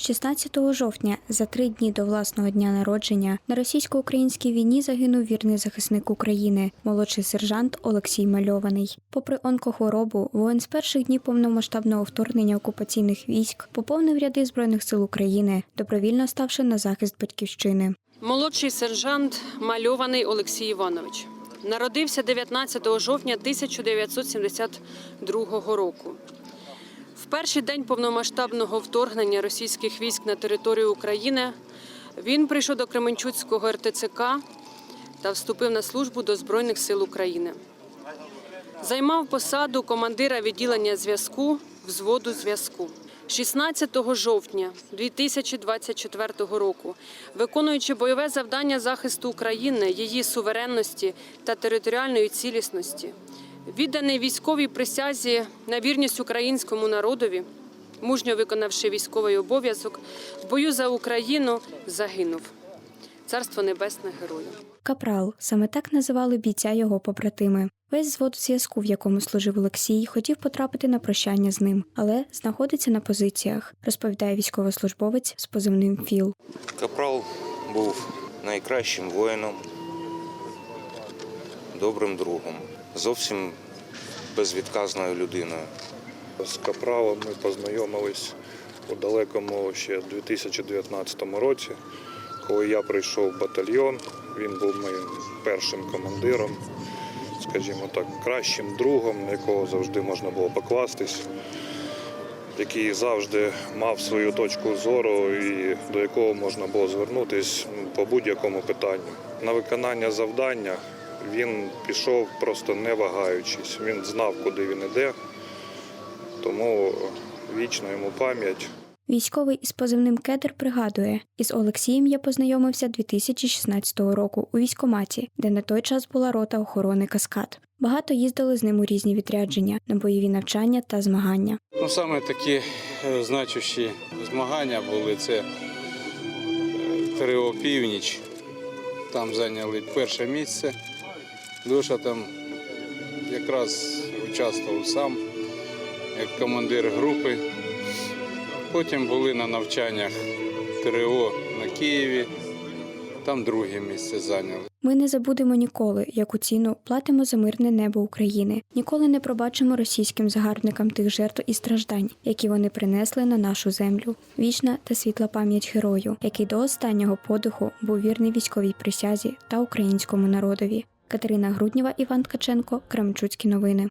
16 жовтня, за три дні до власного дня народження, на російсько-українській війні загинув вірний захисник України, молодший сержант Олексій Мальований. Попри онкохворобу, воїн з перших днів повномасштабного вторгнення окупаційних військ поповнив ряди збройних сил України, добровільно ставши на захист батьківщини. Молодший сержант мальований Олексій Іванович. Народився 19 жовтня 1972 року. В перший день повномасштабного вторгнення російських військ на територію України він прийшов до Кременчуцького РТЦК та вступив на службу до Збройних сил України. Займав посаду командира відділення зв'язку взводу зв'язку. 16 жовтня 2024 року, виконуючи бойове завдання захисту України, її суверенності та територіальної цілісності, відданий військовій присязі на вірність українському народові, мужньо виконавши військовий обов'язок, в бою за Україну загинув. Царство небесне герою. Капрал саме так називали бійця його побратими. Весь звод зв'язку, в якому служив Олексій, хотів потрапити на прощання з ним, але знаходиться на позиціях, розповідає військовослужбовець з позивним Філ. Капрал був найкращим воїном, добрим другом, зовсім безвідказною людиною. З Капралом ми познайомились у далекому ще 2019 році, коли я прийшов в батальйон. Він був моїм першим командиром, скажімо так, кращим другом, на якого завжди можна було покластись, який завжди мав свою точку зору і до якого можна було звернутися по будь-якому питанню. На виконання завдання він пішов просто не вагаючись. Він знав, куди він іде, тому вічна йому пам'ять. Військовий із позивним Кедр пригадує, із Олексієм я познайомився 2016 року у військкоматі, де на той час була рота охорони Каскад. Багато їздили з ним у різні відрядження на бойові навчання та змагання. Ну, саме такі е, значущі змагання були це е, ТРО Північ. Там зайняли перше місце. Душа там якраз участвував сам як командир групи. Потім були на навчаннях ТРО на Києві. Там друге місце зайняли. Ми не забудемо ніколи, яку ціну платимо за мирне небо України. Ніколи не пробачимо російським загарбникам тих жертв і страждань, які вони принесли на нашу землю. Вічна та світла пам'ять герою, який до останнього подиху був вірний військовій присязі та українському народові. Катерина Груднєва, Іван Ткаченко, Кремчуцькі новини.